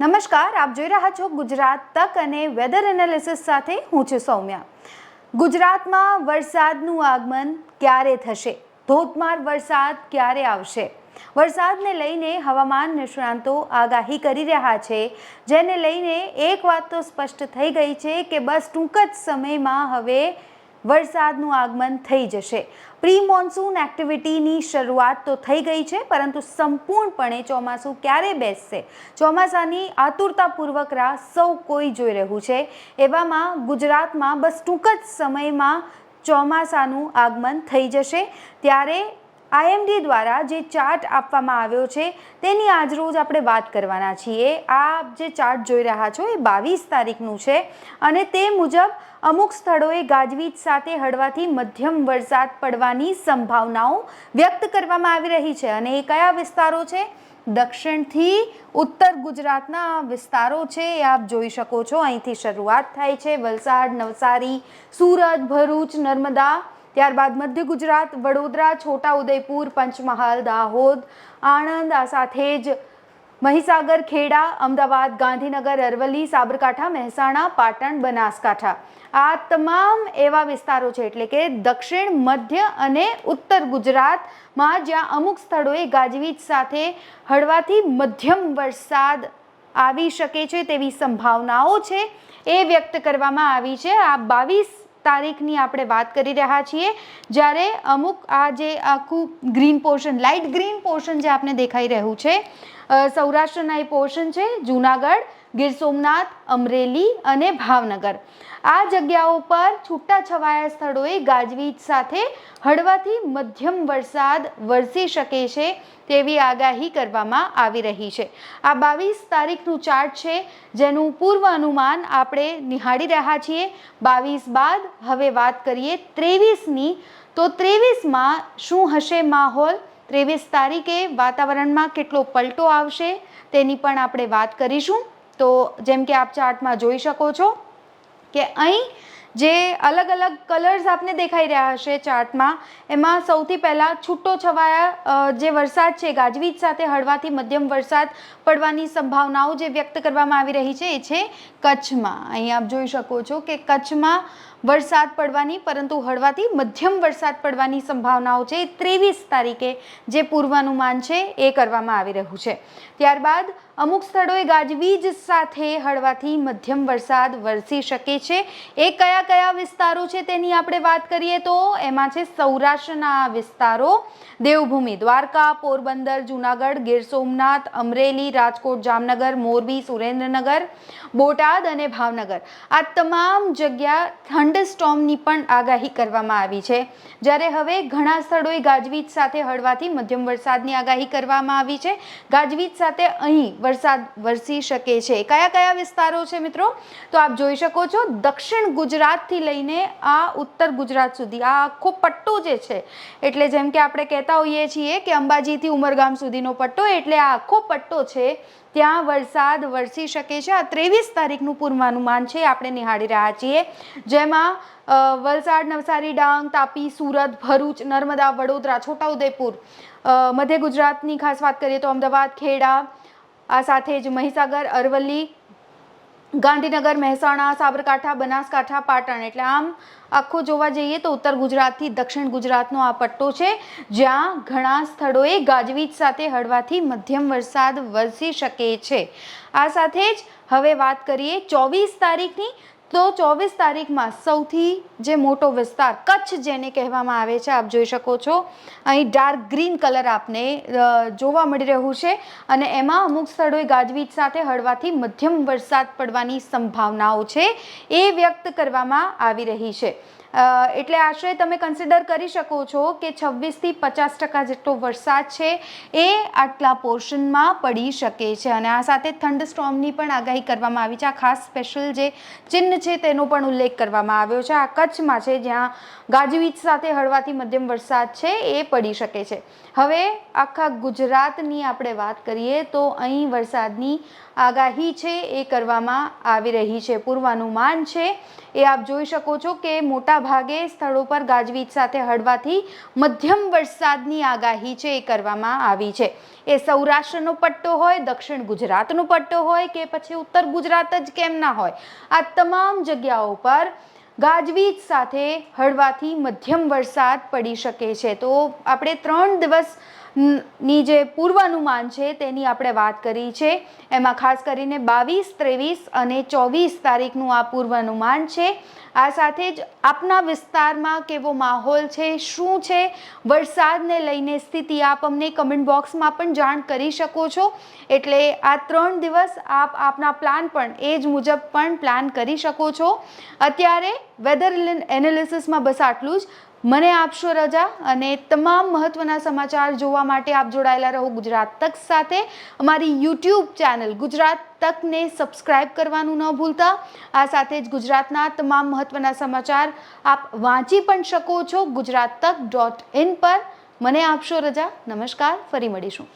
નમસ્કાર, આપ જોઈ રહ્યા છો ગુજરાત તક અને વેધર એનાલિસિસ સાથે હું છું સૌમ્યા. ગુજરાતમાં વરસાદનું આગમન ક્યારે થશે? ધોધમાર વરસાદ ક્યારે આવશે? વરસાદને લઈને હવામાન નિષ્ણાંતો આગાહી કરી રહ્યા છે. જેને લઈને એક વાત તો સ્પષ્ટ થઈ ગઈ છે કે બસ ટૂંક જ સમયમાં હવે વરસાદનું આગમન થઈ જશે. પ્રી મોન્સૂન એક્ટિવિટીની શરૂઆત તો થઈ ગઈ છે, પરંતુ સંપૂર્ણપણે ચોમાસું ક્યારે બેસશે? ચોમાસાની આતુરતાપૂર્વક રાહ સૌ કોઈ જોઈ રહ્યું છે. એવામાં ગુજરાતમાં બસ ટૂંક જ સમયમાં ચોમાસાનું આગમન થઈ જશે. ત્યારે આઈએમડી દ્વારા જે ચાર્ટ આપવામાં આવ્યો છે, તેની આજરોજ આપણે વાત કરવાના છીએ. આ જે ચાર્ટ જોઈ રહ્યા છો, એ બાવીસ તારીખનું છે અને તે મુજબ અમુક સ્થળોએ ગાજવીજ સાથે હળવાથી મધ્યમ વરસાદ પડવાની સંભાવનાઓ વ્યક્ત કરવામાં આવી રહી છે. અને એ કયા વિસ્તારો છે? દક્ષિણથી ઉત્તર ગુજરાતના વિસ્તારો છે, એ આપ જોઈ શકો છો. અહીંથી શરૂઆત થાય છે વલસાડ, નવસારી, સુરત, ભરૂચ, નર્મદા ત્યારબાદ મધ્ય ગુજરાત, વડોદરા, છોટાઉદેપુર, પંચમહાલ, દાહોદ, આણંદ, આ સાથે જ મહીસાગર, ખેડા, અમદાવાદ, ગાંધીનગર, અરવલ્લી, સાબરકાંઠા, મહેસાણા, પાટણ, બનાસકાંઠા. આ તમામ એવા વિસ્તારો છે એટલે કે દક્ષિણ, મધ્ય અને ઉત્તર ગુજરાતમાં જ્યાં અમુક સ્થળોએ ગાજવીજ સાથે હળવાથી મધ્યમ વરસાદ આવી શકે છે તેવી સંભાવનાઓ છે એ વ્યક્ત કરવામાં આવી છે. આ બાવીસ તારીખની આપણે વાત કરી રહ્યા છીએ, જ્યારે અમુક આ જે આખું green portion light green portion જે આપને દેખાઈ રહ્યું છે સૌરાષ્ટ્રના એ પોર્શન છે, જુનાગઢ ગીર સોમનાથ, અમરેલી અને ભાવનગર. આ જગ્યાઓ પર છૂટા છવાયા સ્થળોએ ગાજવીજ સાથે હળવાથી મધ્યમ વરસાદ વરસી શકે છે તેવી આગાહી કરવામાં આવી રહી છે. આ બાવીસ તારીખનું ચાર્ટ છે, જેનું પૂર્વ અનુમાન આપણે નિહાળી રહ્યા છીએ. બાવીસ બાદ હવે વાત કરીએ ત્રેવીસની. તો ત્રેવીસમાં શું હશે માહોલ? ત્રેવીસ તારીખે વાતાવરણમાં કેટલો પલટો આવશે? તેની પણ આપણે વાત કરીશું. તો જેમ કે આપ ચાર્ટમાં જોઈ શકો છો કે અહીં જે અલગ અલગ કલર્સ આપને દેખાઈ રહ્યા હશે ચાર્ટમાં, એમાં સૌથી પહેલાં છૂટો છવાયા જે વરસાદ છે, ગાજવીજ સાથે હળવાથી મધ્યમ વરસાદ પડવાની સંભાવનાઓ જે વ્યક્ત કરવામાં આવી રહી છે એ છે કચ્છમાં. અહીં આપ જોઈ શકો છો કે કચ્છમાં વરસાદ પડવાની, પરંતુ હળવાથી મધ્યમ વરસાદ પડવાની સંભાવનાઓ છે. ત્રેવીસ તારીખે જે પૂર્વાનુમાન છે એ કરવામાં આવી રહ્યું છે. ત્યારબાદ અમુક સ્થળોએ ગાજવીજ સાથે હળવાથી મધ્યમ વરસાદ વરસી શકે છે. એ કયા કયા વિસ્તારો છે તેની આપણે વાત કરીએ તો એમાં છે સૌરાષ્ટ્રના વિસ્તારો. દેવભૂમિ, દ્વારકા, પોરબંદર, જુનાગઢ, ગીર સોમનાથ, અમરેલી, રાજકોટ, જામનગર, મોરબી, સુરેન્દ્રનગર, બોટાદ અને ભાવનગર. આ તમામ જગ્યા થંડસ્ટોમની પણ આગાહી કરવામાં આવી છે. જ્યારે હવે ઘણા સ્થળોએ ગાજવીજ સાથે હળવાથી મધ્યમ વરસાદની આગાહી કરવામાં આવી છે. ગાજવીજ સાથે અહીં વરસાદ વરસી શકે છે. કયા કયા વિસ્તારો છે મિત્રો? તો આપ જોઈ શકો છો, દક્ષિણ ગુજરાતથી લઈને આ ઉત્તર ગુજરાત સુધી. આ આખો પટ્ટો જે છે, એટલે જેમ કે આપણે કહેતા હોઈએ છીએ કે અંબાજીથી ઉમરગામ સુધીનો પટ્ટો, એટલે આ આખો પટ્ટો છે, ત્યાં વરસાદ વરસી શકે છે. આ ત્રેવીસ તારીખનું પૂર્વાનુમાન છે, આપણે નિહાળી રહ્યા છીએ. જેમાં વલસાડ, નવસારી, ડાંગ, તાપી, સુરત, ભરૂચ, નર્મદા, વડોદરા, છોટાઉદેપુર મધ્ય ગુજરાતની ખાસ વાત કરીએ તો અમદાવાદ, ખેડા, આ સાથે જ મહીસાગર, અરવલ્લી, ગાંધીનગર, મહેસાણા, સાબરકાંઠા, બનાસકાંઠા, પાટણ. એટલે આમ આખો જોવા જઈએ તો ઉત્તર ગુજરાતથી દક્ષિણ ગુજરાતનો આ પટ્ટો છે, જ્યાં ઘણા સ્થળોએ ગાજવીજ સાથે હળવાથી મધ્યમ વરસાદ વરસી શકે છે. આ સાથે જ હવે વાત કરીએ ચોવીસ તારીખની તો ચોવીસ તારીખમાં સૌથી જે મોટો વિસ્તાર કચ્છ જેને કહેવામાં આવે છે, આપ જોઈ શકો છો. અહીં ડાર્ક ગ્રીન કલર આપને જોવા મળી રહ્યું છે અને એમાં અમુક સ્થળોએ ગાજવીજ સાથે હળવાથી મધ્યમ વરસાદ પડવાની સંભાવનાઓ છે એ વ્યક્ત કરવામાં આવી રહી છે. એટલે આશરે તમે કન્સિડર કરી શકો છો કે છવ્વીસથી પચાસ ટકા જેટલો વરસાદ છે એ આટલા પોર્શનમાં પડી શકે છે. અને આ સાથે થંડ સ્ટોર્મની પણ આગાહી કરવામાં આવી છે. આ ખાસ સ્પેશિયલ જે ચિહ્ન છે તેનો પણ ઉલ્લેખ કરવામાં આવ્યો છે. આ કચ્છમાં છે જ્યાં ગાજવીજ સાથે હળવાથી મધ્યમ વરસાદ છે એ પડી શકે છે. હવે આખા ગુજરાતની આપણે વાત કરીએ તો અહીં વરસાદની આગાહી છે એ કરવામાં આવી રહી છે. પૂર્વાનુમાન છે એ આપ જોઈ શકો છો કે મોટા ભાગે સ્થળો પર ગાજવીજ સાથે હળવાથી મધ્યમ વરસાદની આગાહી છે એ કરવામાં આવી છે. એ સૌરાષ્ટ્રનો પટ્ટો હોય, દક્ષિણ ગુજરાતનો પટ્ટો હોય કે પછી ઉત્તર ગુજરાત જ કેમ ના હોય, આ તમામ જગ્યાઓ પર ગાજવીજ સાથે હળવાથી મધ્યમ વરસાદ પડી શકે છે. તો આપણે ત્રણ દિવસ ની જે પૂર્વાનુમાન છે તેની આપણે વાત કરી છે. એમાં ખાસ કરીને બાવીસ, ત્રેવીસ અને ચોવીસ તારીખનું આ પૂર્વાનુમાન છે. આ સાથે જ આપના વિસ્તારમાં કેવો માહોલ છે, શું છે? વરસાદને લઈને સ્થિતિ આપ અમને કમેન્ટ બોક્સમાં પણ જાણ કરી શકો છો. એટલે આ ત્રણ દિવસ આપ આપના પ્લાન પણ એ જ મુજબ પણ પ્લાન કરી શકો છો. અત્યારે વેધર એનાલિસિસમાં બસ આટલું જ. મને આપશો રજા અને તમામ મહત્વના સમાચાર જોવા માટે આપ જોડાયેલા રહો ગુજરાત તક સાથે. અમારી યુટ્યુબ ચેનલ ગુજરાત તકને સબસ્ક્રાઇબ કરવાનું ન ભૂલતા. આ સાથે જ ગુજરાતના તમામ મહત્વના સમાચાર આપ વાંચી પણ શકો છો ગુજરાત તક ડોટ ઇન પર. મને આપશો રજા. નમસ્કાર. ફરી મળીશું.